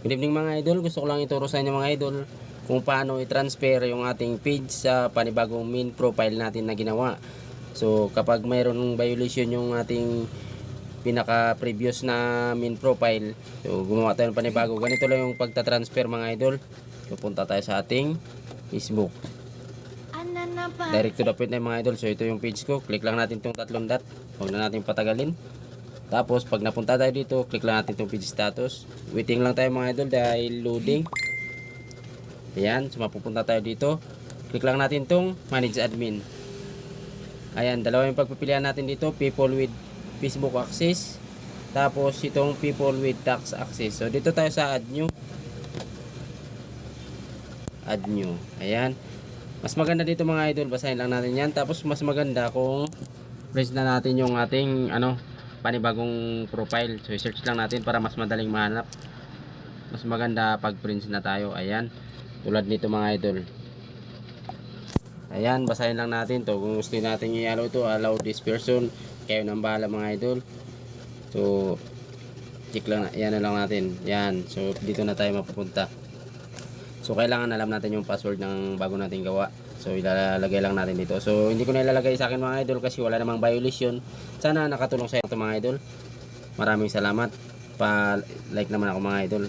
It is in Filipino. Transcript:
Good evening mga idol. Gusto ko lang ituro sa inyo mga idol kung paano i-transfer yung ating page sa panibagong main profile natin na ginawa. So kapag mayroon violation yung ating pinaka previous na main profile, so gumawa tayo ng panibago. Ganito lang yung pagta-transfer mga idol. Pupunta tayo sa ating Facebook. Direct to the point na mga idol. So ito yung page ko. Click lang natin itong tatlong dot. Huwag na natin patagalin. Tapos pag napunta tayo dito, click lang natin itong page status. Waiting lang tayo mga idol dahil loading. Ayan, so mapupunta tayo dito. Click lang natin itong manage admin. Ayan, dalawa yung pagpipilian natin dito. People with Facebook access. Tapos itong people with tax access. So dito tayo sa add new. Add new. Ayan. Mas maganda dito mga idol, basahin lang natin yan. Tapos mas maganda kung press na natin yung ating ano, panibagong profile. So i-search lang natin para mas madaling mahanap. Mas maganda pag print na tayo. Ayan. Tulad nito mga idol. Ayan, basahin lang natin to. Kung gusto natin i-allow to, allow this person. Kayo nang bahala mga idol. So, check lang, yan na lang natin. Yan. So, dito na tayo mapupunta. So, kailangan alam natin yung password ng bago nating gawa. So, ilalagay lang natin dito. So, hindi ko na ilalagay sa akin mga idol kasi wala namang violation. Sana nakatulong sa inyo mga idol. Maraming salamat. Pa-like naman ako mga idol.